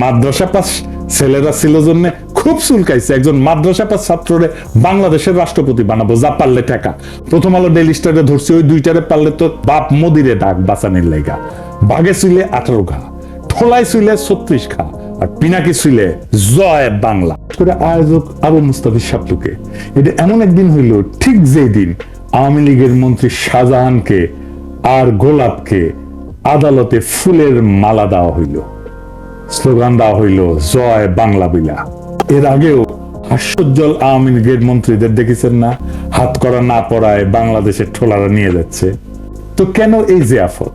মাদ্রাসা pass ছেলেরা ছিল জন্য খুব চুলকাইছে একজন মাদ্রাসা পাস ছাত্ররে বাংলাদেশের রাষ্ট্রপতি বানাবো, যা পারলে টাকা প্রথম আলো ডেলি স্টারে ধরছে, ওই দুইটারে পারলে তো বাপ মোদিরে ডাক বাঁচানির লেগা বাঘে ছিলে আঠারো ঘা, ঠোলাই ছিলে ছত্রিশ খা আর পিনাকি ছিলে জয় বাংলা। করে আয়োজক আবু মুস্তাফিজ সাপ্তুকে এটা এমন একদিন হইল, ঠিক যেই দিন আওয়ামী লীগের মন্ত্রী শাহজাহানকে আর গোলাপকে আদালতে ফুলের মালা দেওয়া হইল। স্লোগান দেওয়া হইল, জয় বাংলা বিলা। এর আগেও হাস্যোজ্জ্বল আওয়ামী লীগের মন্ত্রীদের দেখেছেন না, হাত করা না পড়ায় বাংলাদেশের ঠোলারা নিয়ে যাচ্ছে। তো কেন এই জিয়াফত?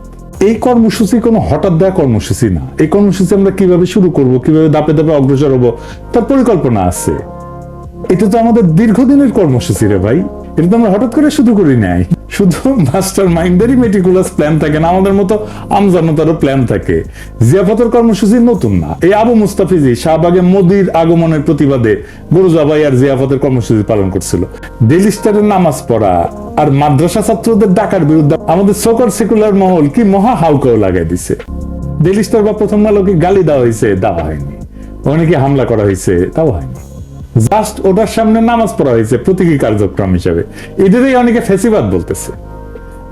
এই কর্মসূচি কোনো হঠাৎ দেয়া কর্মসূচি না। এই কর্মসূচি আমরা কীভাবে শুরু করব, কীভাবে দাপে দাপে অগ্রসর হব, তার পরিকল্পনা আছে। এটা তো আমাদের দীর্ঘদিনের কর্মসূচি রে ভাই। এটা তো আমরা হঠাৎ করে শুরু করি নাই। শুধু মাস্টার মাইন্ডেরই মেটিকুলাস প্ল্যান থাকে না, আমাদের মতো আমজনতারও প্ল্যান থাকে। জিয়াফতের কর্মসূচি নতুন না। এই আবু মুস্তাফিজি শাহবাগে মোদির আগমনের প্রতিবাদে বুরুজাবাই আর জিয়াফতের কর্মসূচি পালন করছিল। ডেলি স্টারের নামাজ পড়া আর মাদ্রাসা ছাত্রদের ডাকার বিরুদ্ধে আমাদের সকল সেকুলার মহল কি মহা হাউকাও লাগাই দিছে। ডেলি স্টার বা প্রথম আলোকে গালি দেওয়া হয়েছে, দেওয়া হয়নি। অনেকে হামলা করা হয়েছে তাও হয়নি। জাস্ট ওটার সামনে নামাজ পড়া হয়েছে, প্রতীকী কার্যক্রম হিসেবে। এদেরই অনেকে ফেসিবাদ বলতেছে।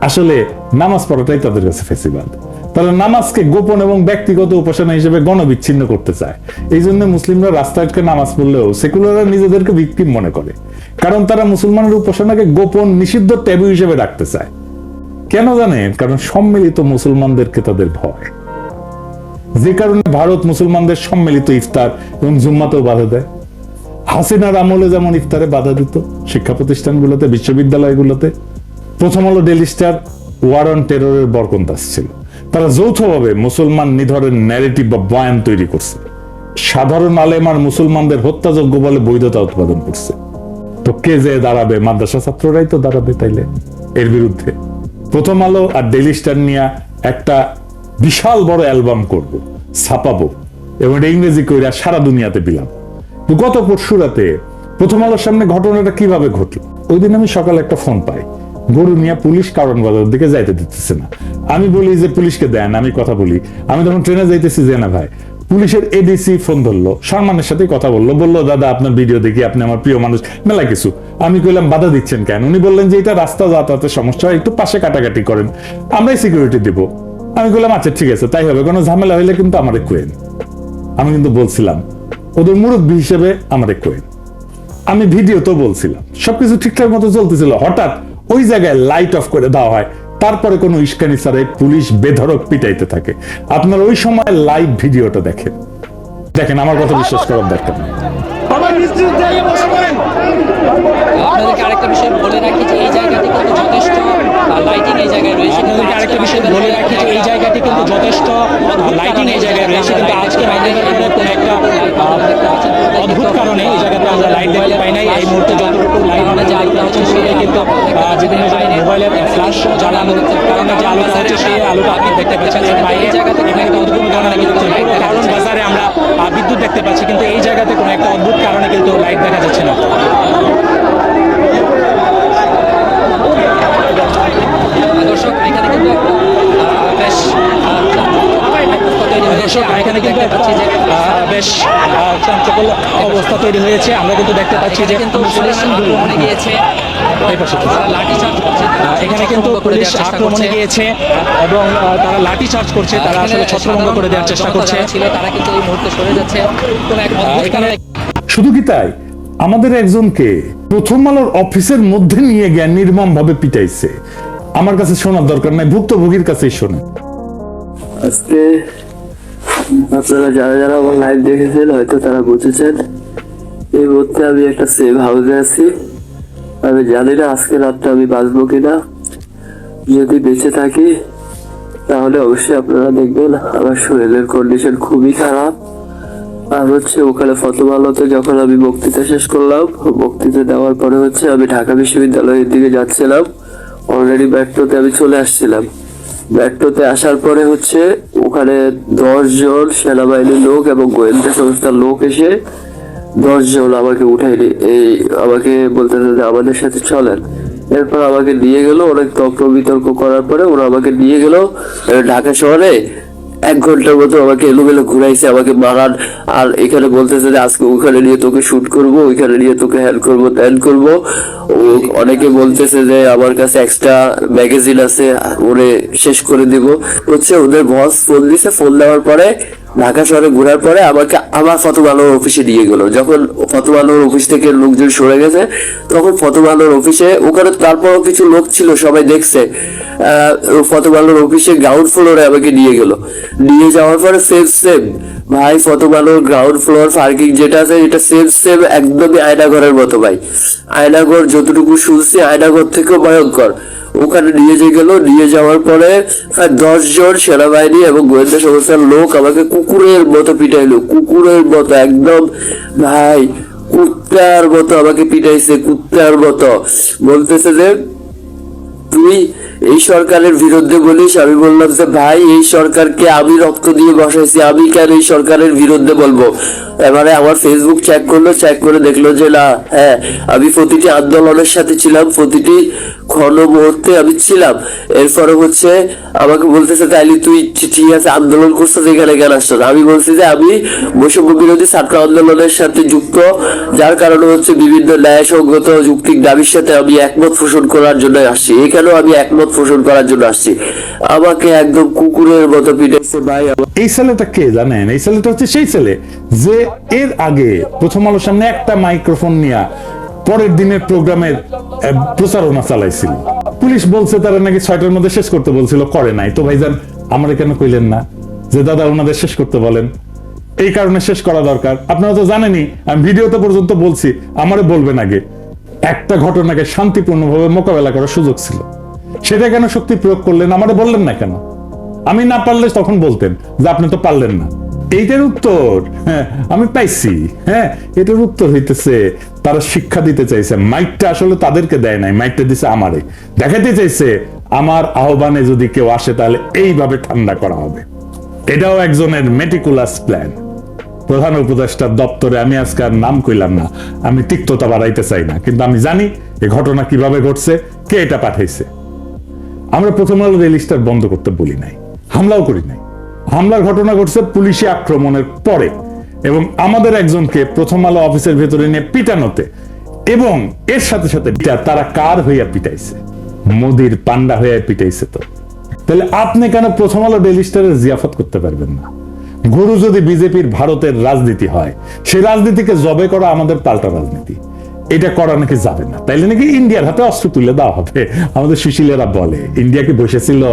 আসলে নামাজ পড়াটাই তাদের কাছে ফেসিবাদ। তারা নামাজকে গোপন এবং ব্যক্তিগত উপাসনা হিসেবে গণবিচ্ছিন্ন করতে চায়। এই জন্য মুসলিমরা রাস্তায় আটকে নামাজ পড়লেও সেকুলাররা নিজেদেরকে ভিকটিম মনে করে। কারণ তারা মুসলমানের উপাসনাকে গোপন, নিষিদ্ধ ট্যাবু হিসেবে রাখতে চায়। কেন জানেন? কারণ সম্মিলিত মুসলমানদেরকে তাদের ভয়। যে কারণে ভারত মুসলমানদের সম্মিলিত ইফতার এবং জুম্মাতেও বাধা দেয়। হাসিনার আমলে যেমন ইফতারে বাধা দিত, শিক্ষা প্রতিষ্ঠানগুলোতে, বিশ্ববিদ্যালয়গুলোতে, প্রথম হলো ডেলি স্টার, ওয়ার অন টেররের বরকন্দাস ছিল তারা যৌথভাবে মুসলমান নিধরের ন্যারেটিভ বা বয়ান তৈরি করছে। সাধারণ আলেম আর মুসলমানদের হত্যাযোগ্য বলে বৈধতা উৎপাদন করছে। তো কে যে দাঁড়াবে? মাদ্রাসা ছাত্ররাই তো দাঁড়াবে তাইলে, এর বিরুদ্ধে। প্রথম আলো আর ডেলি স্টার নিয়ে একটা বিশাল বড় অ্যালবাম করব, ছাপাবো, এবং এটা ইংরেজি কইরা সারা দুনিয়াতে বিলাম গত পরশু রাতে প্রথম আলোর সামনে ঘটনাটা কীভাবে ঘটলো? ওই দিন আমি সকালে একটা ফোন পাই। গরু নিয়ে পুলিশ কারণ বাজার দিকে যাইতে দিতেছে না। আমি বলি যে, পুলিশকে দেন, আমি কথা বলি। আমি তখন ট্রেনে যাইতেছি, যে না ভাই। পুলিশের এডিসি ফোন ধরলো সম্মানের সাথে কথা বলল। বলল, দাদা, আপনার ভিডিও দেখি, আপনি আমার প্রিয় মানুষ। মেলা কিছু। আমি কইলাম, বাধা দিচ্ছেন কেন? উনি বললেন যে, এটা রাস্তা যাতায়াতের সমস্যা, একটু পাশে কাটাকাটি করেন। আমরাই সিকিউরিটি দিব। আমি বললাম আচ্ছা ঠিক আছে, তাই হবে। কোনো ঝামেলা হইলে কিন্তু আমার কোয়েন আমি কিন্তু বলছিলাম ওদের মুরব্বী হিসেবে আমাদের কোয়েন আমি ভিডিও তো বলছিলাম সবকিছু ঠিকঠাক মতো চলতেছিল হঠাৎ ওই জায়গায় লাইট অফ করে দেওয়া হয় তারপরে কোনো ইস্কানি সারে পুলিশ বেধরক পিটাইতে থাকে। আপনার ওই সময় লাইভ ভিডিওটা দেখেন। দেখেন আমার কথা বিশ্বাস করার দরকার নেই। আপনাদেরকে আরেকটা বিষয় বলে রাখি যে এই জায়গাতে কিন্তু যথেষ্ট লাইটিং এই জায়গায় রয়েছে কিন্তু আরেকটা বিষয় বলে রাখি যে এই জায়গাটি কিন্তু যথেষ্ট লাইটিং এই জায়গায় রয়েছে কিন্তু আজকে আমাদের কোনো একটা অদ্ভুত কারণে এই জায়গাতে আমরা লাইট দেখতে পাই নাই এই মুহূর্তে যতটুকু লাইট আমরা যে আলোটা হচ্ছে সেটাই কিন্তু বিভিন্ন জায়গায় মোবাইলের ফ্ল্যাশ জ্বালানোর কারণে যে হচ্ছে সেই আলোটা আপনি দেখতে পাচ্ছেন। এর জায়গাতে কোনো একটা কোনো কারণে কিন্তু কারণ বাজারে আমরা বিদ্যুৎ দেখতে পাচ্ছি কিন্তু এই জায়গাতে কোনো একটা অদ্ভুত কারণে কিন্তু লাইট দেখা যাচ্ছে না। দর্শক এখানে কিন্তু একটা বেশ। দর্শক এখানে কিন্তু দেখতে পাচ্ছি যে বেশ অবস্থা তৈরি হয়েছে। আমরা কিন্তু দেখতে পাচ্ছি যে কিন্তু গিয়েছে। এখানে কিন্তু পুলিশ আক্রমণে গিয়েছে এবং তারা লাঠি চার্জ করছে। তারা আসলে ছত্রভঙ্গ করে দেওয়ার চেষ্টা করছে। তারা কিন্তু এই মুহূর্তে সরে যাচ্ছে। শুধু কি তাই? আমাদের একজনকে প্রথম আলোর অফিসের মধ্যে নিয়ে গিয়ে নির্মম ভাবে পিটাইছে। আমার কাছে শোনার দরকার নাই ভুক্তভোগীর কাছেই শোনেন। আজকে আপনারা যারা যারা আমার লাইভ দেখেছেন, হয়তো তারা বুঝেছেন। এই মুহূর্তে আমি একটা সেভ হাউসে আছি। আমি জানি না আজকে রাতটা আমি বাঁচবো কিনা। যদি বেঁচে থাকি, তাহলে অবশ্যই আপনারা দেখবেন আমার শরীরের কন্ডিশন খুবই খারাপ। আর হচ্ছে ওখানে ফতোমালতে যখন আমি বক্তৃতা শেষ করলাম, বক্তৃতা দেওয়ার পরে হচ্ছে আমি ঢাকা বিশ্ববিদ্যালয়ের দিকে যাচ্ছিলাম। অলরেডি মেট্রোতে আমি চলে আসছিলাম। মেট্রোতে আসার পরে হচ্ছে ওখানে দশ জন সেনাবাহিনীর লোক এবং গোয়েন্দা সংস্থার লোক এসে দশ জন আমাকে উঠাইনি এই আমাকে বলতে যে আমাদের সাথে চলেন। এরপর আমাকে নিয়ে গেল, অনেক তর্ক বিতর্ক করার পরে ওরা আমাকে নিয়ে গেল ঢাকা শহরে এক ঘণ্টার মতো আমাকে এলোমেলো ঘুরাইছে, আমাকে মারান। আর এখানে বলতেছে যে, আজকে ওখানে নিয়ে তোকে শুট করব, ওইখানে নিয়ে তোকে হেল্প করব, ত্যান করব। ও অনেকে বলতেছে যে, আমার কাছে এক্সট্রা ম্যাগাজিন আছে, ওরে শেষ করে দিব। হচ্ছে ওদের বস ফোন দিছে ফোন দেওয়ার পরে, ঢাকা শহরে ঘোরার পরে আমাকে আবার আলোর অফিসে নিয়ে গেল। যখন আলোর অফিস থেকে লোকজন সরে গেছে, তখন আলোর অফিসে ওখানে তারপরও কিছু লোক ছিল, সবাই দেখছে আলোর অফিসে গ্রাউন্ড ফ্লোরে আমাকে নিয়ে গেল। নিয়ে যাওয়ার পরে সেম সেম ভাই আলোর গ্রাউন্ড ফ্লোর পার্কিং যেটা আছে, এটা সেম সেম একদমই আয়নাঘরের মতো ভাই। আয়নাঘর যতটুকু শুনছি, আয়নাঘর থেকেও ভয়ঙ্কর। ওখানে নিয়ে যে গেল, নিয়ে যাওয়ার পরে প্রায় দশ জন সেনাবাহিনী এবং গোয়েন্দা সংস্থার লোক আমাকে কুকুরের মতো পিটাইলো। কুকুরের মতো, একদম, ভাই, কুত্তার মতো আমাকে পিটাইছে, কুত্তার মতো। বলতেছে যে তুই এই সরকারের বিরুদ্ধে বলিস, আমি বললাম যে, ভাই, এই সরকারকে আমি রক্ত দিয়ে বসাইছি, আমি কেন এই সরকারের বিরুদ্ধে বলব? এবারে আমার ফেসবুক চেক করল চেক করে দেখল যে, না হ্যাঁ আমি প্রতিটি আন্দোলনের সাথে ছিলাম, প্রতিটি ক্ষণ মুহূর্তে আমি ছিলাম। এরপরে হচ্ছে আমাকে বলতেছে, তাইলে তুই ঠিক আছে, আন্দোলন করছিস এখানে কেন আসছো? আমি বলছি যে, আমি বৈষম্য বিরোধী ছাত্র আন্দোলনের সাথে যুক্ত, যার কারণে হচ্ছে বিভিন্ন ন্যায়সঙ্গত যুক্তিক দাবির সাথে আমি একমত পোষণ করার জন্য আসছি। এখানেও আমি একমত পোষণ করার জন্য আসছি। আমাকে একদম কুকুরের মতো পিটাইছে ভাই। এই ছেলেটা কে জানেন? এই ছেলেটা হচ্ছে সেই ছেলে যে এর আগে প্রথম আলোর সামনে একটা মাইক্রোফোন নিয়ে পরের দিনের প্রোগ্রামের প্রচারণা চালাইছিল। পুলিশ বলছে তারা নাকি ছয়টার মধ্যে শেষ করতে বলছিল, করে নাই। তো ভাইজান, আমরা কেন কইলেন না যে দাদা ওনাদের শেষ করতে বলেন? এই কারণে শেষ করা দরকার। আপনারা তো জানেনই, আমি ভিডিওতে পর্যন্ত বলছি, আমারে বলবেন আগে। একটা ঘটনাকে শান্তিপূর্ণভাবে মোকাবেলা করার সুযোগ ছিল। সেটা কেন শক্তি প্রয়োগ করলেন? আমারে বললেন না কেন? আমি না পারলে তখন বলতেন যে আপনি তো পারলেন না। এইটার উত্তর হ্যাঁ আমি পাইছি। হ্যাঁ এটার উত্তর হইতেছে, তারা শিক্ষা দিতে চাইছে। মাইকটা আসলে তাদেরকে দেয় নাই, মাইকটা দিছে আমারে। দেখাতে চাইছে, আমার আহ্বানে যদি কেউ আসে তাহলে এইভাবে ঠান্ডা করা হবে। এটাও একজনের মেটিকুলাস প্ল্যান প্রধান উপদেষ্টার দপ্তরে আমি আজকে আর নাম কইলাম না। আমি তিক্ততা বাড়াইতে চাই না, কিন্তু আমি জানি এই ঘটনা কীভাবে ঘটছে, কে এটা পাঠাইছে। আমরা প্রথম আলো রেলিস্টার বন্ধ করতে বলি নাই, হামলাও করি নাই। হামলার ঘটনা ঘটছে পুলিশি আক্রমণের পরে এবং আমাদের একজনকে প্রথম আলো অফিসের ভেতরে নিয়ে পিটানোতে এবং এর সাথে সাথে তারা কার হইয়া পিটাইছে? মোদির পান্ডা হইয়া পিটাইছে তো। তাহলে আপনি কেন প্রথম আলো ডেলিস্টারের জিয়াফত করতে পারবেন না? গুরু যদি বিজেপির ভারতের রাজনীতি হয়, সেই রাজনীতিকে জবে করা আমাদের পাল্টা রাজনীতি। এটা করা নাকি যাবে না। তাইলে নাকি ইন্ডিয়ার হাতে অস্ত্র তুলে দেওয়া হবে। আমাদের সুশীলেরা বলে, ইন্ডিয়া কি বসেছিল?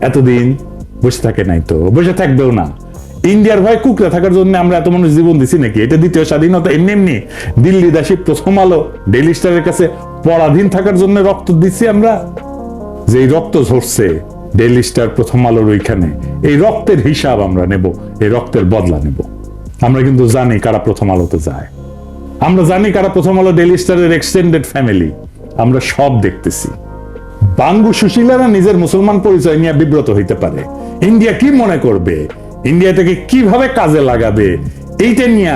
এতদিন বসে থাকে নাই তো। বসে থাকবেও না। ইন্ডিয়ার ভয় কুকরা থাকার জন্য আমরা এত মানুষ জীবন দিছি নাকি? এটা দ্বিতীয় স্বাধীনতা এমনি এমনি। দিল্লি দাসী প্রথম আলো, ডেইলি স্টারের কাছে পরাধীন থাকার জন্য রক্ত দিচ্ছি আমরা। যে রক্ত ঝরছে ডেইলি স্টার প্রথম আলোর ওইখানে। এই রক্তের হিসাব আমরা নেব, এই রক্তের বদলা নেব। আমরা কিন্তু জানি কারা প্রথম আলোতে যায়। আমরা জানি কারা প্রথম আলো ডেইলি স্টারের এক্সটেন্ডেড ফ্যামিলি আমরা সব দেখতেছি। বাঙ্গু সুশীলারা নিজের মুসলমান পরিচয় নিয়ে বিব্রত হইতে পারে। ইন্ডিয়া কি মনে করবে? ইন্ডিয়া থেকে কীভাবে কাজে লাগাবে? এইটা নিয়ে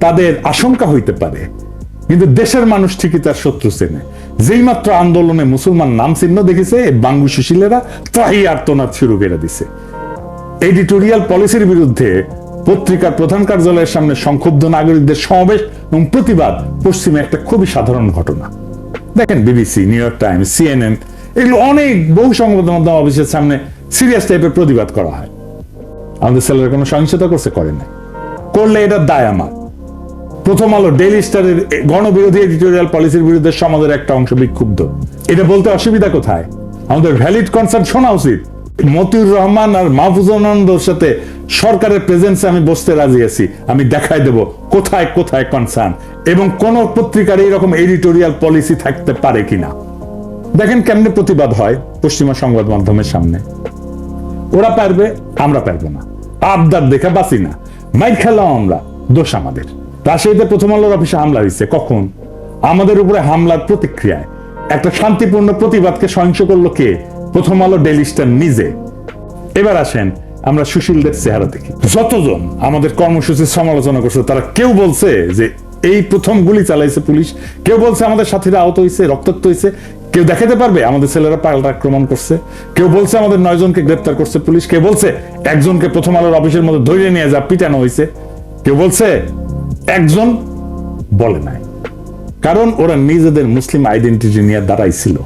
তাদের আশঙ্কা হইতে পারে। কিন্তু দেশের মানুষ ঠিকই তার শত্রু চেনে। যেই মাত্র আন্দোলনে মুসলমান নাম চিহ্ন দেখেছে বাঙ্গু সুশীলেরা তাই আর্তনাদ শুরু করে দিছে। এডিটোরিয়াল পলিসির বিরুদ্ধে পত্রিকার প্রধান কার্যালয়ের সামনে সংক্ষুব্ধ নাগরিকদের সমাবেশ এবং প্রতিবাদ পশ্চিমে একটা খুবই সাধারণ ঘটনা। দেখেন BBC, New York Times, CNN, এগুলো অনেক বহু সংবাদ মাধ্যম অফিসের সামনে সিরিয়াস টাইপের প্রতিবাদ করা হয়। আমাদের ছেলেরা কোনো সহিংসতা করছে, করে নাই। করলে এটা দায় আমার প্রথম আলো ডেইলি স্টারের গণবিরোধী এডিটোরিয়াল পলিসির বিরুদ্ধে সমাজের একটা অংশ বিক্ষুব্ধ। এটা বলতে অসুবিধা কোথায়? আমাদের ভ্যালিড কনসার্ন শোনা উচিত। মতিউর রহমান আর মাহফুজানন্দর সাথে সরকারের প্রেজেন্সে আমি বসতে রাজি আছি। আমি দেখাই দেব কোথায় কোথায় কনসার্ন এবং কোন পত্রিকার এইরকম এডিটোরিয়াল পলিসি থাকতে পারে কিনা। দেখেন কেমনে প্রতিবাদ হয় পশ্চিমা সংবাদ মাধ্যমের সামনে। ওরা পারবে, আমরা পারব না। আবদার দেখে বাঁচি না। মাইর খেলাম আমরা, দোষ আমাদের। রাজশাহীতে প্রথম আলোর অফিসে হামলা হয়েছে। কখন? আমাদের উপরে হামলার প্রতিক্রিয়ায়। একটা শান্তিপূর্ণ প্রতিবাদকে সহিংস করল কে? প্রথম আলো ডেলি স্টার নিজে। এবার আসেন আমরা সুশীলদের চেহারা দেখি। যতজন আমাদের কর্মসূচির সমালোচনা করছে, তারা কেউ বলছে যে এই প্রথম গুলি চালাইছে পুলিশ, কেউ বলছে আমাদের সাথীরা আহত হয়েছে, রক্তাক্ত হয়েছে। কেউ দেখাতে পারবে আমাদের ছেলেরা পাল্টা আক্রমণ করছে। কেউ বলছে আমাদের নয় জনকে গ্রেপ্তার করছে পুলিশ। কেউ বলছে একজনকে প্রথম আলোর অফিসের মধ্যে ধরে নিয়ে যা পিটানো হয়েছে। কেউ বলছে একজন বলে নাই। কারণ ওরা নিজেদের মুসলিম আইডেন্টিটি নিয়ে দাঁড়াইছিল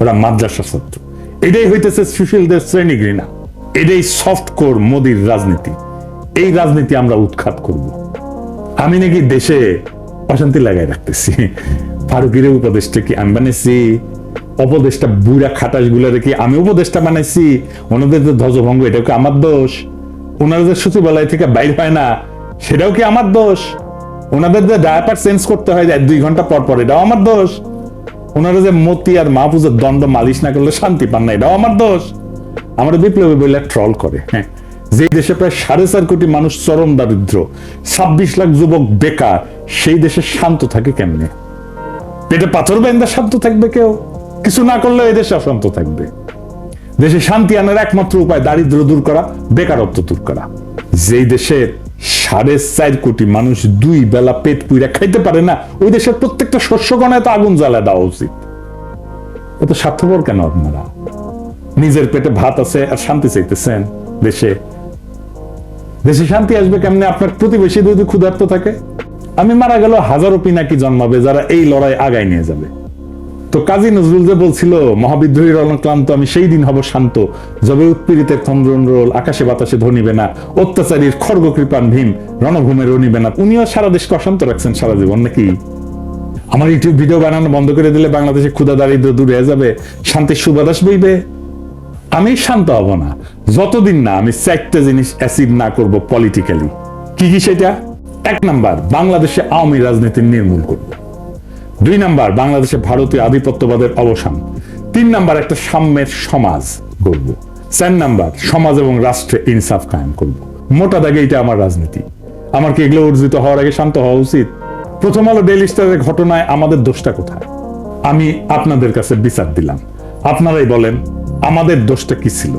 ওরা মাদ্রাসা ছাত্র। এটাই হইতেছে সুশীলদের শ্রেণি ঘৃণা। এটাই সফট কোর মোদির রাজনীতি। এই রাজনীতি আমরা উৎখাত করব। আমি নাকি দেশে অশান্তি লাগাই রাখতেছি। ফারুকির উপদেশটা কি আমি বানাইছি? উপদেশটা বুড়া খাটাসগুলা রেখে আমি উপদেশটা বানাইছি। ওনাদের যে ধ্বজভঙ্গ, এটাও কি আমার দোষ? ওনারা যে সচিবালয় থেকে বাইর হয় না, সেটাও কি আমার দোষ? ওনাদের যে ডায়াপার চেঞ্জ করতে হয় দুই ঘণ্টা পর পর, এটাও আমার দোষ। ওনারা যে মতি আর মাহফুজের দ্বন্দ্ব মালিশ না করলে শান্তি পান না, এটাও আমার দোষ। আমার বিপ্লবী বলে ট্রল করে হ্যাঁ। যে দেশে প্রায় সাড়ে চার কোটি মানুষ চরম দারিদ্র, ছাব্বিশ লাখ যুবক বেকার, সেই দেশে শান্ত থাকে কেমনে? পেটে পাথর বেন্দা শান্ত থাকবে কেউ? কিছু না করলেও এই দেশে অশান্ত থাকবে। দেশে শান্তি আনার একমাত্র উপায় দারিদ্র দূর করা, বেকারত্ব দূর করা। যেই দেশের সাড়ে চার কোটি মানুষ দুই বেলা পেট পুইরা খাইতে পারে না। ওই দেশের প্রত্যেকটা শস্য গণায় তো আগুন জ্বালা দেওয়া উচিত। এত স্বার্থপর কেন আপনারা? নিজের পেটে ভাত আছে আর শান্তি চাইতেছেন দেশে। দেশে শান্তি আসবে কেমনে? আপনার প্রতিবেশী যদি ক্ষুধার্ত থাকে। আমি মারা গেল হাজারো পিনাকি জন্মাবে যারা এই লড়াই আগায় নিয়ে যাবে। তো কাজী নজরুল যে বলছিল মহাবিদ্রোহীর অনক্লান্ত আমি সেই দিন হব শান্ত। যবে উৎপীড়িতের চন্দ্রমণ্ডল আকাশে বাতাসে ধনিবে না অত্যাচারীর খর্গ কৃপান ভীম, রণভূমে রনিবে না উনিও সারা দেশকে অশান্ত রাখছেন সারা জীবন, নাকি? আমার ইউটিউব ভিডিও বানানো বন্ধ করে দিলে বাংলাদেশে ক্ষুদা দারিদ্র দূরে যাবে, শান্তির সুবাতাস বইবে। আমি শান্ত হব না, যতদিন না আমি চারটে জিনিস অ্যাসিড না করব পলিটিক্যালি কি কি সেটা? এক নাম্বার, বাংলাদেশে আওয়ামী রাজনীতি নির্মূল করব দুই নাম্বার, বাংলাদেশে ভারতীয় আধিপত্যবাদের অবসান। তিন নাম্বার, একটা সাম্যের সমাজ গড়ব। চার নাম্বার, সমাজ এবং রাষ্ট্রে ইনসাফ কায়েম করব। মোটা দাগে এটা আমার রাজনীতি। আমার কি এগুলো অর্জিত হওয়ার আগে শান্ত হওয়া উচিত? প্রথম আলো ডেইলি স্টারের ঘটনায় আমাদের দোষটা কোথায়? আমি আপনাদের কাছে বিচার দিলাম। আপনারাই বলেন, আমাদের দোষটা কি ছিল?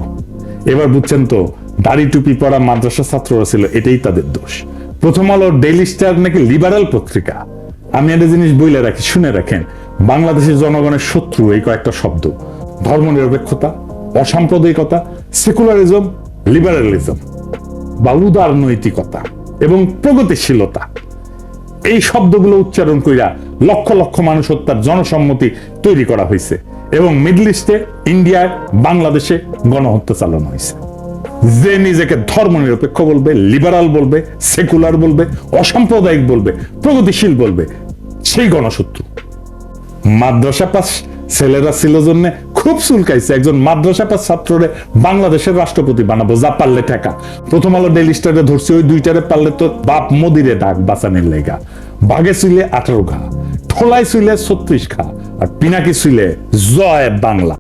এবার বুঝছেন তো, দাড়ি টুপি পরা মাদ্রাসা ছাত্ররা ছিল, এটাই তাদের দোষ। প্রথম আলো ডেইলি স্টার নাকি লিবারাল পত্রিকা? আমি একটা জিনিস বইলে রাখি, শুনে রাখেন। বাংলাদেশের জনগণের শত্রু এই কয়েকটা শব্দ। ধর্মনিরপেক্ষতা, অসাম্প্রদায়িকতা, সেকুলারিজম, লিবারালিজম, বা উদার নৈতিকতা এবং প্রগতিশীলতা। এই শব্দগুলো উচ্চারণ কইরা লক্ষ লক্ষ মানুষ হত্যার জনসম্মতি তৈরি করা হয়েছে এবং মিডল ইস্টে, ইন্ডিয়ায়, বাংলাদেশে গণহত্যা চালানো হয়েছে যে নিজেকে ধর্ম নিরপেক্ষ বলবে লিবারাল বলবে সেকুলার বলবে, অসাম্প্রদায়িক বলবে, প্রগতিশীল বলবে, সেই গণশত্রু। মাদ্রাসা পাস ছেলেরা ছিল জন্য খুব চুলকাইছে। একজন মাদ্রাসা পাস ছাত্ররে বাংলাদেশের রাষ্ট্রপতি বানাবো, যা পারলে ঠেকা। প্রথম আলো ডেলি স্টারে ধরছে, ওই দুইটারে পারলে তো বাপ মোদিরে ডাক বাঁচানের লেগা। বাঘে ছিলে আঠারো ঘা, ঠোলায় ছিলে ছত্রিশ ঘা, আর পিনাকি ছিলে জয় বাংলা।